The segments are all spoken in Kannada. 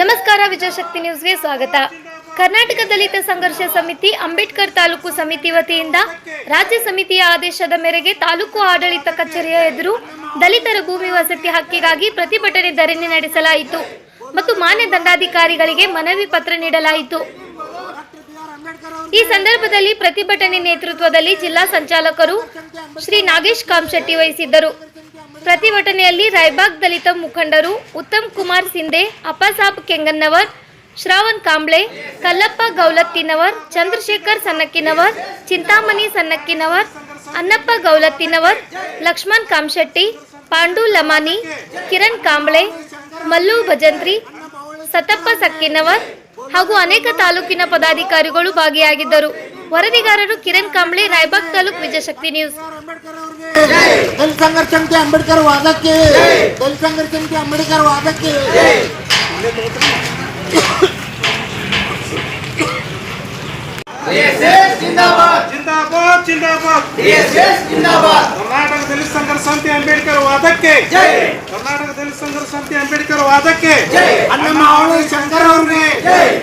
ನಮಸ್ಕಾರ ವಿಜಯಶಕ್ತಿ ನ್ಯೂಸ್ಗೆ ಸ್ವಾಗತ. ಕರ್ನಾಟಕ ದಲಿತ ಸಂಘರ್ಷ ಸಮಿತಿ, ಅಂಬೇಡ್ಕರ್ ತಾಲೂಕು ಸಮಿತಿ ವತಿಯಿಂದ ರಾಜ್ಯ ಸಮಿತಿಯ ಆದೇಶದ ಮೇರೆಗೆ ತಾಲೂಕು ಆಡಳಿತ ಕಚೇರಿಯ ಎದುರು ದಲಿತರ ಭೂಮಿ ವಸತಿ ಹಕ್ಕಿಗಾಗಿ ಪ್ರತಿಭಟನೆ ಧರಣಿ ನಡೆಸಲಾಯಿತು ಮತ್ತು ಮಾನ್ಯ ದಂಡಾಧಿಕಾರಿಗಳಿಗೆ ಮನವಿ ಪತ್ರ ನೀಡಲಾಯಿತು. ಈ ಸಂದರ್ಭದಲ್ಲಿ ಪ್ರತಿಭಟನೆ ನೇತೃತ್ವದಲ್ಲಿ ಜಿಲ್ಲಾ ಸಂಚಾಲಕರು ಶ್ರೀ ನಾಗೇಶ್ ಕಾಮಶೆಟ್ಟಿ ವಹಿಸಿದ್ದರು. ಪ್ರತಿಭಟನೆಯಲ್ಲಿ ರಾಯ್ಬಾಗ್ ದಲಿತ ಮುಖಂಡರು ಉತ್ತಮ್ ಕುಮಾರ್ ಸಿಂಧೆ, ಅಪ್ಪಸಾಬ್ ಕೆಂಗನ್ನವರ್, ಶ್ರಾವಣ್ ಕಾಂಬ್ಳೆ, ಕಲ್ಲಪ್ಪ ಗೌಲತ್ತಿನವರ್, ಚಂದ್ರಶೇಖರ್ ಸನ್ನಕ್ಕಿನವರ್ ಚಿಂತಾಮಣಿ ಸನ್ನಕ್ಕಿನವರ್ ಅನ್ನಪ್ಪ ಗೌಲತ್ತಿನವರ್, ಲಕ್ಷ್ಮಣ್ ಕಾಮಶೆಟ್ಟಿ, ಪಾಂಡು ಲಮಾನಿ, ಕಿರಣ್ ಕಾಂಬ್ಳೆ, ಮಲ್ಲು ಭಜಂತ್ರಿ ಸತಪ್ಪ ಸಕ್ಕಿನವರ್ ಹಾಗೂ ಅನೇಕ ತಾಲೂಕಿನ ಪದಾಧಿಕಾರಿಗಳು ಭಾಗಿಯಾಗಿದ್ದರು. ವರದಿಗಾರರು ಕಿರಣ್ ಕಾಂಬ್ಳೆ ರಾಯಬಾಗ್ ತಾಲೂಕ್ ವಿಜಯಶಕ್ತಿ ನ್ಯೂಸ್. ದಲಿತ ಸಂಘರ್ಷ ಸಮಿತಿ ಅಂಬೇಡ್ಕರ್ ವಾದಕ್ಕೆ. ದಲಿತ ಸಂಘರ್ಷ ಸಮಿತಿ ಅಂಬೇಡ್ಕರ್ ವಾದಕ್ಕೆ. ಜಿಂದಾಬಾದ್ ಜಿಂದಾಬಾದ್. ಕರ್ನಾಟಕ ದಲಿತ ಸಂಘರ್ಷ ಸಮಿತಿ ಅಂಬೇಡ್ಕರ್ ವಾದಕ್ಕೆ. ಕರ್ನಾಟಕ ದಲಿತ ಸಂಘರ್ಷ ಸಮಿತಿ ಅಂಬೇಡ್ಕರ್ ವಾದಕ್ಕೆ. ಅಣ್ಣ ಮಾವಳಿ ಶಂಕರ್ ಅವ್ರಿಗೆ.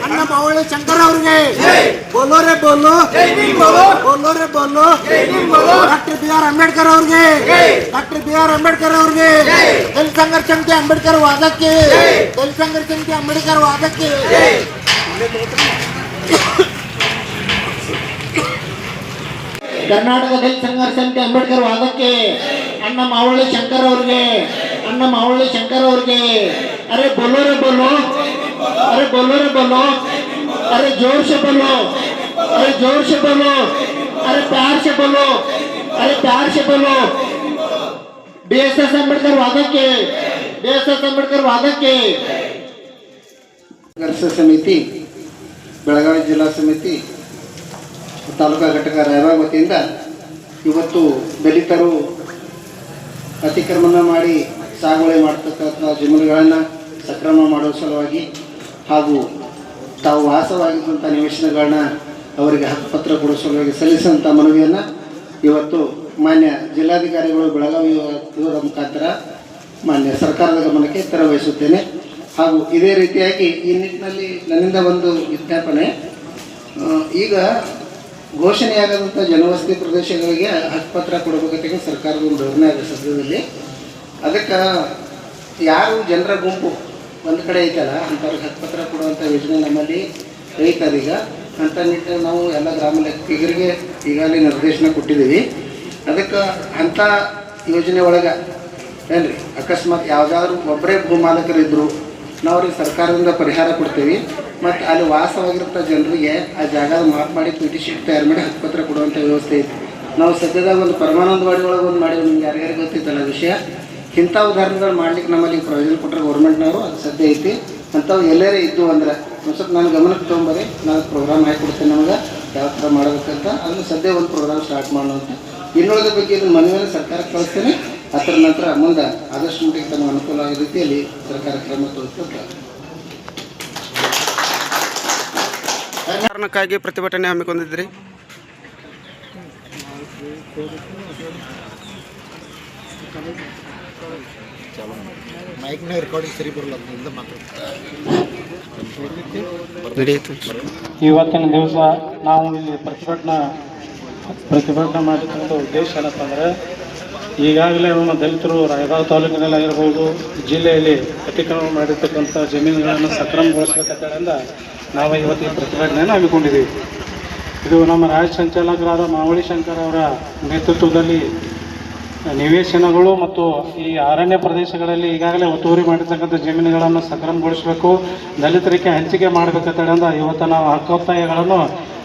ಅಣ್ಣ ಮಾವಳಿ ಶಂಕರ್ ಅವ್ರಿಗೆ. ಬೋಲೋ ಬೋಲು. ಬೋಲೋರೆ ಬೋಲೋ ಡಾಕ್ಟರ್ ಬಿ ಆರ್ ಅಂಬೇಡ್ಕರ್ ಅವ್ರಿಗೆ. ಡಾಕ್ಟರ್ ಬಿ ಆರ್ ಅಂಬೇಡ್ಕರ್ ಅವ್ರಿಗೆ. ದಲಿತ ಸಂಘರ್ಷ ಸಮಿತಿ ಅಂಬೇಡ್ಕರ್ ವಾದಕ್ಕೆ. ದಲಿತ ಸಂಘರ್ಷ ಸಮಿತಿ ಅಂಬೇಡ್ಕರ್ ವಾದಕ್ಕೆ. ಕರ್ನಾಟಕ ದಲಿತ ಸಂಘರ್ಷ ಸಮಿತಿ ಅಂಬೇಡ್ಕರ್ ವಾದಕ್ಕೆ ಅಣ್ಣ ಮಾವಳ್ಳಿ ಶಂಕರ್ ಅವ್ರಿಗೆ ಅಣ್ಣ ಮಾವಳ್ಳಿ ಶಂಕರ್ ಅವ್ರಿಗೆ ಅರೆ ಬೋಲೋ ರೇ ಬೋಲೋ ಅರೆ ಬೋಲೋ ರೇ ಬೋಲೋ ಅರೆ जोर से बोलो अरे जोर से बोलो अरे प्यार से बोलो अरे प्यार से बोलो ಬಿ ಎಸ್ ಎಸ್ ಅಂಬೇಡ್ಕರ್ ವಾದಕ್ಕೆ ಬಿ ಎಸ್ ಎಸ್ ಅಂಬೇಡ್ಕರ್ ವಾದಕ್ಕೆ ಸಂಘರ್ಷ ಸಮಿತಿ ಬೆಳಗಾವಿ ಜಿಲ್ಲಾ ಸಮಿತಿ ತಾಲೂಕಾ ಘಟಕ ರಾಯಬಾಗ್ ವತಿಯಿಂದ ಇವತ್ತು ದಲಿತರು ಅತಿಕ್ರಮಣ ಮಾಡಿ ಸಾಗುವಳಿ ಮಾಡ್ತಕ್ಕಂಥ ಜಮೀನುಗಳನ್ನು ಸಕ್ರಮ ಮಾಡುವ ಸಲುವಾಗಿ ಹಾಗೂ ತಾವು ವಾಸವಾಗಿರುವಂಥ ನಿವೇಶನಗಳನ್ನ ಅವರಿಗೆ ಹಕ್ಕುಪತ್ರ ಕೊಡುವ ಸಲುವಾಗಿ ಸಲ್ಲಿಸಿದಂಥ ಮನವಿಯನ್ನು ಇವತ್ತು ಮಾನ್ಯ ಜಿಲ್ಲಾಧಿಕಾರಿಗಳು ಬೆಳಗಾವಿ ಇವರ ಮುಖಾಂತರ ಮಾನ್ಯ ಸರ್ಕಾರದ ಗಮನಕ್ಕೆ ತೆರವಹಿಸುತ್ತೇನೆ. ಹಾಗೂ ಇದೇ ರೀತಿಯಾಗಿ ಈ ನಿಟ್ಟಿನಲ್ಲಿ ನನ್ನಿಂದ ಒಂದು ವಿಜ್ಞಾಪನೆ ಈಗ ಘೋಷಣೆಯಾಗದಂಥ ಜನವಸತಿ ಪ್ರದೇಶಗಳಿಗೆ ಹಕ್ಕುಪತ್ರ ಕೊಡಬೇಕಂತ ಸರ್ಕಾರದ ಒಂದು ಧೋರಣೆ ಇದೆ ಸದ್ಯದಲ್ಲಿ. ಅದಕ್ಕೆ ಯಾರು ಜನರ ಗುಂಪು ಒಂದು ಕಡೆ ಐತಲ್ಲ ಅಂಥವ್ರಿಗೆ ಹಕ್ಕುಪತ್ರ ಕೊಡುವಂಥ ಯೋಜನೆ ನಮ್ಮಲ್ಲಿ ಐತದೀಗ ಅಂತ ನಿಟ್ಟಿನಲ್ಲಿ ನಾವು ಎಲ್ಲ ಗ್ರಾಮ ಲೆಕ್ಕಿಗರಿಗೆ ಈಗಾಗಲೇ ನಿರ್ದೇಶನ ಕೊಟ್ಟಿದ್ದೀವಿ. ಅದಕ್ಕೆ ಅಂಥ ಯೋಜನೆ ಒಳಗೆ ಏನ್ರಿ, ಅಕಸ್ಮಾತ್ ಯಾವುದಾದ್ರೂ ಒಬ್ಬರೇ ಭೂಮಾಲಕರಿದ್ದರು ನಾವು ಅವ್ರಿಗೆ ಸರ್ಕಾರದಿಂದ ಪರಿಹಾರ ಕೊಡ್ತೀವಿ. ಮತ್ತು ಅಲ್ಲಿ ವಾಸವಾಗಿರ್ತ ಜನರಿಗೆ ಆ ಜಾಗದ ಮಾರ್ಕ್ ಮಾಡಿ ಟಿ ಶೀಟ್ ತಯಾರು ಮಾಡಿ ಹಕ್ಕುಪತ್ರ ಕೊಡುವಂಥ ವ್ಯವಸ್ಥೆ ಐತಿ. ನಾವು ಸದ್ಯದಾಗ ಒಂದು ಪರಮಾನಂದವಾಡಿ ಒಳಗೆ ಒಂದು ಮಾಡಿ ನಿಮ್ಗೆ ಯಾರ್ಯಾರಿಗೆ ಗೊತ್ತಿತ್ತಲ್ಲ ವಿಷಯ? ಇಂಥ ಉದಾಹರಣೆಗಳು ಮಾಡ್ಲಿಕ್ಕೆ ನಮ್ಮಲ್ಲಿ ಪ್ರಯೋಜನ ಕೊಟ್ಟರೆ ಗೌರ್ಮೆಂಟ್ನವರು, ಅದು ಸದ್ಯ ಐತಿ. ಅಂಥವು ಎಲ್ಲರೇ ಇದ್ದು ಅಂದ್ರೆ ಒಂದು ಸ್ವಲ್ಪ ನಾನು ಗಮನಕ್ಕೆ ತೊಗೊಂಬರಿ, ನಾನು ಪ್ರೋಗ್ರಾಮ್ ಹಾಕಿ ಕೊಡ್ತೇನೆ ನಮಗೆ, ಯಾವ ಥರ ಮಾಡಬೇಕಂತ. ಅದನ್ನು ಸದ್ಯ ಒಂದು ಪ್ರೋಗ್ರಾಮ್ ಸ್ಟಾರ್ಟ್ ಅಂತ ಇನ್ನುಳಿದ ಬಗ್ಗೆ ಇದನ್ನು ಮನವಿಯನ್ನು ಸರ್ಕಾರಕ್ಕೆ ಕಳಿಸ್ತೇನೆ. ಅದರ ನಂತರ ಮುಂದೆ ಆದಷ್ಟು ಮಟ್ಟಿಗೆ ತಮ್ಮ ಅನುಕೂಲ ಆಗೋ ರೀತಿಯಲ್ಲಿ ಸರ್ಕಾರ ಕ್ರಮ ತೋರಿಸ್ತದೆ ಕಾರಣಕ್ಕಾಗಿ ಪ್ರತಿಭಟನೆ ಹಮ್ಮಿಕೊಂಡಿದ್ರಿ? ಇವತ್ತಿನ ದಿವಸ ನಾವು ಇಲ್ಲಿ ಪ್ರತಿಭಟನಾ ಪ್ರತಿಭಟನೆ ಮಾಡಿಕೊಂಡು ಉದ್ದೇಶ ಏನಪ್ಪ ಅಂದರೆ ಈಗಾಗಲೇ ನಮ್ಮ ದಲಿತರು ರಾಯಬಾಗ್ ತಾಲೂಕಿನಲ್ಲಿ ಆಗಿರ್ಬೋದು, ಜಿಲ್ಲೆಯಲ್ಲಿ ಅತಿಕ್ರಮಣ ಮಾಡಿರ್ತಕ್ಕಂಥ ಜಮೀನುಗಳನ್ನು ಸಕ್ರಮಗೊಳಿಸಬೇಕಂತೇಳಿಂದ ನಾವು ಇವತ್ತಿನ ಪ್ರತಿಭಟನೆಯನ್ನು ಹಮ್ಮಿಕೊಂಡಿದ್ದೀವಿ. ಇದು ನಮ್ಮ ರಾಜ್ಯ ಸಂಚಾಲಕರಾದ ಮಾವಳಿ ಶಂಕರ್ ಅವರ ನೇತೃತ್ವದಲ್ಲಿ ನಿವೇಶನಗಳು ಮತ್ತು ಈ ಅರಣ್ಯ ಪ್ರದೇಶಗಳಲ್ಲಿ ಈಗಾಗಲೇ ಒತ್ತುವರಿ ಮಾಡಿರ್ತಕ್ಕಂಥ ಜಮೀನುಗಳನ್ನು ಸಕ್ರಮಗೊಳಿಸಬೇಕು, ದಲಿತರಿಗೆ ಹಂಚಿಕೆ ಮಾಡಬೇಕಂತೇಳಿಂದ ಇವತ್ತು ನಾವು ಹಕ್ಕೊತ್ತಾಯಗಳನ್ನು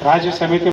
ರಾಜ್ಯ ಸಮಿತಿ